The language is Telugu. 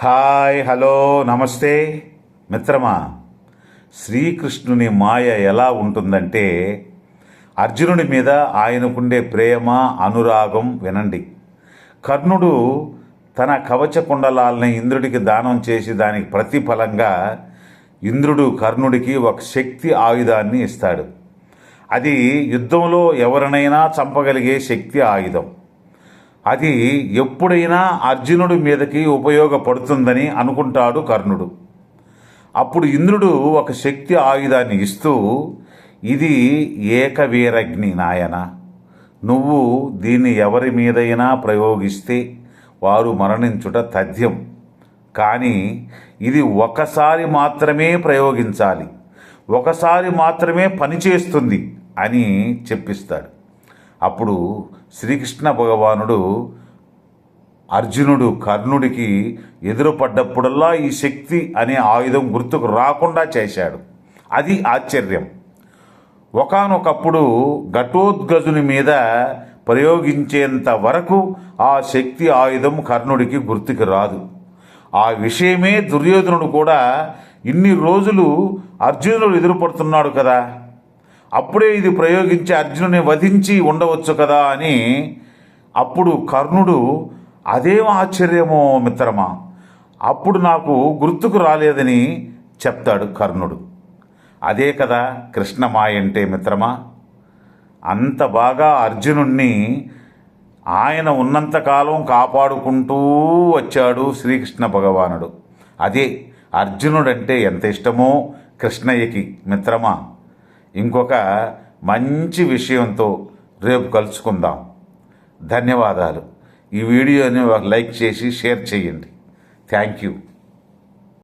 హాయ్ హలో నమస్తే. మిత్రమా శ్రీకృష్ణుని మాయ ఎలా ఉంటుందంటే అర్జునుడి మీద ఆయనకుండే ప్రేమ అనురాగం వినండి. కర్ణుడు తన కవచ కుండలాల్ని ఇంద్రుడికి దానం చేసి దానికి ప్రతిఫలంగా ఇంద్రుడు కర్ణుడికి ఒక శక్తి ఆయుధాన్ని ఇస్తాడు. అది యుద్ధంలో ఎవరినైనా చంపగలిగే శక్తి ఆయుధం. అది ఎప్పుడైనా అర్జునుడి మీదకి ఉపయోగపడుతుందని అనుకుంటాడు కర్ణుడు. అప్పుడు ఇంద్రుడు ఒక శక్తి ఆయుధాన్ని ఇస్తూ ఇది ఏకవీరగ్ని నాయన నువ్వు దీన్ని ఎవరి మీదైనా ప్రయోగిస్తే వారు మరణించుట తథ్యం. కానీ ఇది ఒకసారి మాత్రమే ప్రయోగించాలి ఒకసారి మాత్రమే పనిచేస్తుంది అని చెప్పిస్తాడు. అప్పుడు శ్రీకృష్ణ భగవానుడు అర్జునుడు కర్ణుడికి ఎదురుపడ్డప్పుడల్లా ఈ శక్తి అనే ఆయుధం గుర్తుకు రాకుండా చేశాడు. అది ఆశ్చర్యం. ఒకానొకప్పుడు ఘటోద్గజుని మీద ప్రయోగించేంత వరకు ఆ శక్తి ఆయుధం కర్ణుడికి గుర్తుకు రాదు. ఆ విషయమే దుర్యోధనుడు కూడా ఇన్ని రోజులు అర్జునుడు ఎదురుపడుతున్నాడు కదా. అప్పుడే ఇది ప్రయోగించి అర్జునుని వధించి ఉండవచ్చు కదా అని అప్పుడు కర్ణుడు అదేం ఆశ్చర్యమో మిత్రమా అప్పుడు నాకు గుర్తుకు రాలేదని చెప్తాడు కర్ణుడు. అదే కదా కృష్ణమాయ అంటే మిత్రమా అంత బాగా అర్జునుణ్ణి ఆయన ఉన్నంతకాలం కాపాడుకుంటూ వచ్చాడు శ్రీకృష్ణ భగవానుడు. అదే అర్జునుడంటే ఎంత ఇష్టమో కృష్ణయ్యకి మిత్రమా. ఇంకొక మంచి విషయంతో రేపు కలుసుకుందాం. ధన్యవాదాలు. ఈ వీడియోని ఒక లైక్ చేసి షేర్ చేయండి. Thank you.